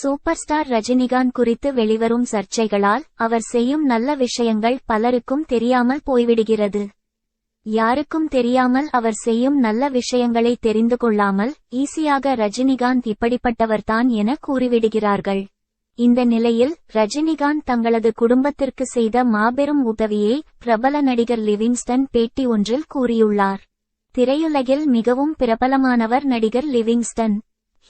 Super star Rajinikanth குறித்து வெளிவரும் சர்ச்சைகளால் அவர் செய்யும் நல்ல விஷயங்கள் பலருக்கும் தெரியாமல் போய்விடுகிறது. யாருக்கும் தெரியாமல் அவர் செய்யும் நல்ல விஷயங்களை தெரிந்து கொள்ளாமல் ஈஸியாக ரஜினிகாந்த் இப்படிப்பட்டவர்தான் என கூறிவிடுகிறார்கள். இந்த நிலையில் ரஜினிகாந்த் தங்களது குடும்பத்திற்கு செய்த மாபெரும் உதவியை பிரபல நடிகர் லிவிங்ஸ்டன் பேட்டி ஒன்றில் கூறியுள்ளார். திரையுலகில் மிகவும் பிரபலமானவர் நடிகர் லிவிங்ஸ்டன்.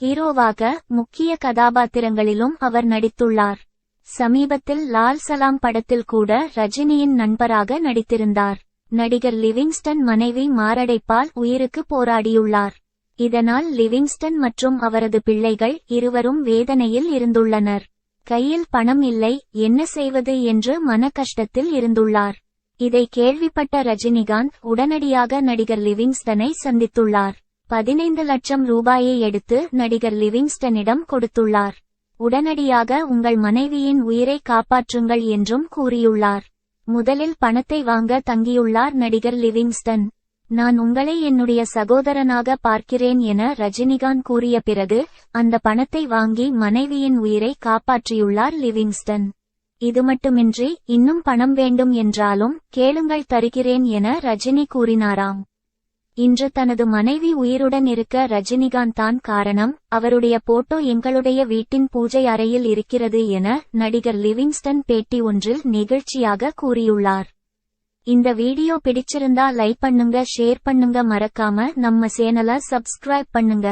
ஹீரோவாக முக்கிய கதாபாத்திரங்களிலும் அவர் நடித்துள்ளார். சமீபத்தில் லால் சலாம் படத்தில் கூட ரஜினியின் நண்பராக நடித்திருந்தார். நடிகர் லிவிங்ஸ்டன் மனைவி மாரடைப்பால் உயிருக்கு போராடியுள்ளார். இதனால் லிவிங்ஸ்டன் மற்றும் அவரது பிள்ளைகள் இருவரும் வேதனையில் இருந்துள்ளனர். கையில் பணம் இல்லை என்ன செய்வது என்று மன கஷ்டத்தில் இருந்துள்ளார். இதை கேள்விப்பட்ட ரஜினிகாந்த் உடனடியாக நடிகர் லிவிங்ஸ்டனை சந்தித்துள்ளார். பதினைந்து லட்சம் ரூபாயை எடுத்து நடிகர் லிவிங்ஸ்டனிடம் கொடுத்துள்ளார். உடனடியாக உங்கள் மனைவியின் உயிரை காப்பாற்றுங்கள் என்றும் கூறியுள்ளார். முதலில் பணத்தை வாங்க தங்கியுள்ளார் நடிகர் லிவிங்ஸ்டன். நான் உங்களை என்னுடைய சகோதரனாக பார்க்கிறேன் என ரஜினிகாந்த் கூறிய பிறகு அந்த பணத்தை வாங்கி மனைவியின் உயிரை காப்பாற்றியுள்ளார் லிவிங்ஸ்டன். இது மட்டுமின்றி இன்னும் பணம் வேண்டும் என்றாலும் கேளுங்கள் தருகிறேன் என ரஜினி கூறினாராம். இன்று தனது மனைவி உயிருடன் இருக்க ரஜினிகாந்த் தான் காரணம் அவருடைய போட்டோ எங்களுடைய வீட்டின் பூஜை அறையில் இருக்கிறது என நடிகர் லிவிங்ஸ்டன் பேட்டி ஒன்றில் நிகழ்ச்சியாக கூறியுள்ளார். இந்த வீடியோ பிடிச்சிருந்தா லைக் பண்ணுங்க ஷேர் பண்ணுங்க மறக்காம நம்ம சேனலை சப்ஸ்கிரைப் பண்ணுங்க.